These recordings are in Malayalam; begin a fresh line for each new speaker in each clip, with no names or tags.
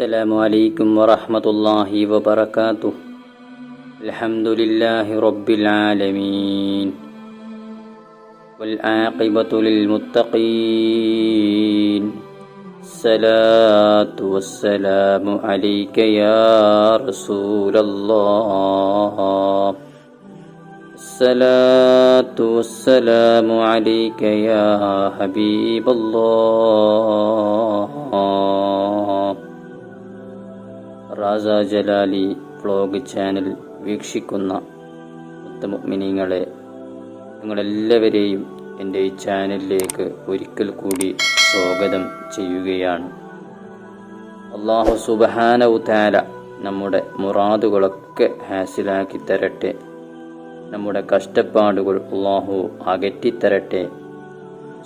السلام عليكم ورحمة الله وبركاته. الحمد لله رب العالمين. والعاقبة للمتقين. الصلاة والسلام عليك يا رسول الله. الصلاة والسلام عليك يا حبيب الله. റാസ ജലാലി വ്ളോഗ് ചാനൽ വീക്ഷിക്കുന്ന മുത്തമുഗ്മിനിങ്ങളെ നിങ്ങളെല്ലാവരെയും എന്റെ ഈ ചാനലിലേക്ക് ഒരിക്കൽ കൂടി സ്വാഗതം ചെയ്യുകയാണ്. അള്ളാഹു സുബഹാനവുതാല നമ്മുടെ മുറാദുകളൊക്കെ ഹാസിലാക്കി തരട്ടെ. നമ്മുടെ കഷ്ടപ്പാടുകൾ അള്ളാഹു അകറ്റിത്തരട്ടെ.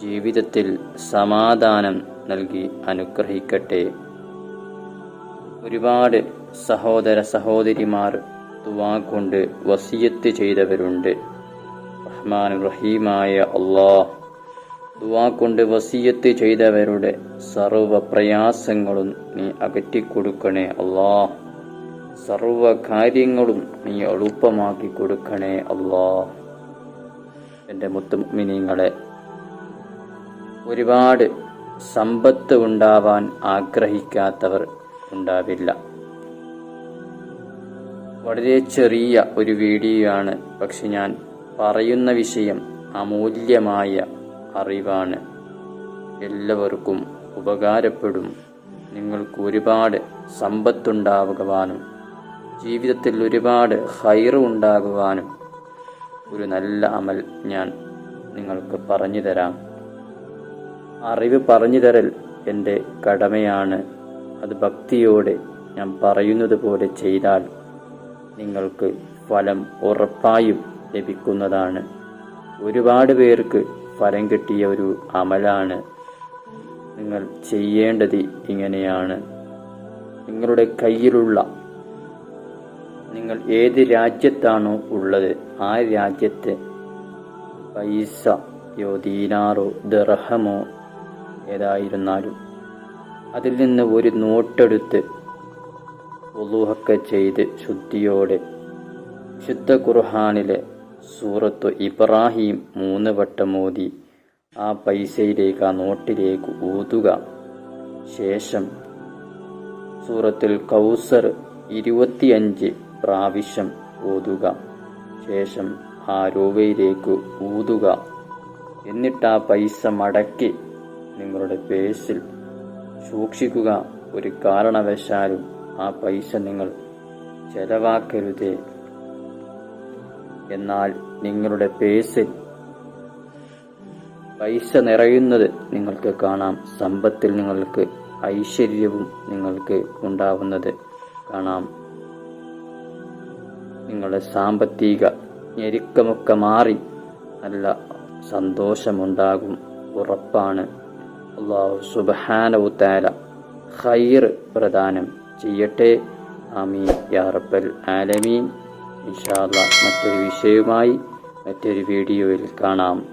ജീവിതത്തിൽ സമാധാനം നൽകി അനുഗ്രഹിക്കട്ടെ. ഒരുപാട് സഹോദര സഹോദരിമാർ ദുവാ കൊണ്ട് വസിയത്ത് ചെയ്തവരുണ്ട്. റഹ്മാൻ റഹീമായ അള്ളാഹ് ദുവാ കൊണ്ട് വസിയത്ത് ചെയ്തവരുടെ സർവ പ്രയാസങ്ങളും നീ അകറ്റിക്കൊടുക്കണേ അള്ളാഹ്. സർവ കാര്യങ്ങളും നീ എളുപ്പമാക്കി കൊടുക്കണേ അള്ളാഹ്. എന്റെ മുത്തുമിനിങ്ങളെ ഒരുപാട് സമ്പത്ത് ഉണ്ടാവാൻ ആഗ്രഹിക്കാത്തവർ ഉണ്ടാവില്ല. വളരെ ചെറിയ ഒരു വീഡിയോ ആണ് പക്ഷെ ഞാൻ പറയുന്ന വിഷയം അമൂല്യമായ അറിവാണ്. എല്ലാവർക്കും ഉപകാരപ്പെടും. നിങ്ങൾക്ക് ഒരുപാട് സമ്പത്തുണ്ടാകുവാനും ജീവിതത്തിൽ ഒരുപാട് ഹൈറ് ഉണ്ടാകുവാനും ഒരു നല്ല അമൽ ഞാൻ നിങ്ങൾക്ക് പറഞ്ഞു തരാം. അറിവ് പറഞ്ഞു തരൽ എന്റെ കടമയാണ്. അത് ഭക്തിയോടെ ഞാൻ പറയുന്നത് പോലെ ചെയ്താൽ നിങ്ങൾക്ക് ഫലം ഉറപ്പായും ലഭിക്കുന്നതാണ്. ഒരുപാട് പേർക്ക് ഫലം കിട്ടിയ ഒരു അമലാണ് നിങ്ങൾ ചെയ്യേണ്ടത് ഇങ്ങനെയാണ്. നിങ്ങളുടെ കയ്യിലുള്ള നിങ്ങൾ ഏത് രാജ്യത്താണോ ഉള്ളത് ആ രാജ്യത്തെ പൈസയോ ദീനാറോ ദർഹമോ ഏതായിരുന്നാലും അതിൽ നിന്ന് ഒരു നോട്ടെടുത്ത് ഉളുഹൊക്കെ ചെയ്ത് ശുദ്ധിയോടെ ശുദ്ധ ഖുർഹാനിലെ സൂറത്തു ഇബ്രാഹിം മൂന്ന് വട്ടം ഓതി ആ പൈസയിലേക്ക് ആ നോട്ടിലേക്ക് ഊതുക ശേഷം സൂറത്തിൽ കൗസർ ഇരുപത്തിയഞ്ച് പ്രാവശ്യം ഓതുക. ശേഷം ആ രൂപയിലേക്ക് ഊതുക. എന്നിട്ട് ആ പൈസ മടക്കി നിങ്ങളുടെ പേഴ്സിൽ സൂക്ഷിക്കുക. ഒരു കാരണവശാലും ആ പൈസ നിങ്ങൾ ചെലവാക്കരുതേ. എന്നാൽ നിങ്ങളുടെ പേസിൽ പൈസ നിറയുന്നത് നിങ്ങൾക്ക് കാണാം. സമ്പത്തിൽ നിങ്ങൾക്ക് ഐശ്വര്യവും നിങ്ങൾക്ക് ഉണ്ടാവുന്നത് കാണാം. നിങ്ങളുടെ സാമ്പത്തിക ഞെരുക്കമൊക്കെ മാറി നല്ല സന്തോഷമുണ്ടാകും. ഉറപ്പാണ്. അള്ളാഹു സുബഹാനവു താല ഖൈർ പ്രദാനം ചെയ്യട്ടെ. ആമീൻ. യാറബൽ ആലമീൻ. ഇൻഷാല്ല മറ്റൊരു വിഷയവുമായി മറ്റൊരു വീഡിയോയിൽ കാണാം.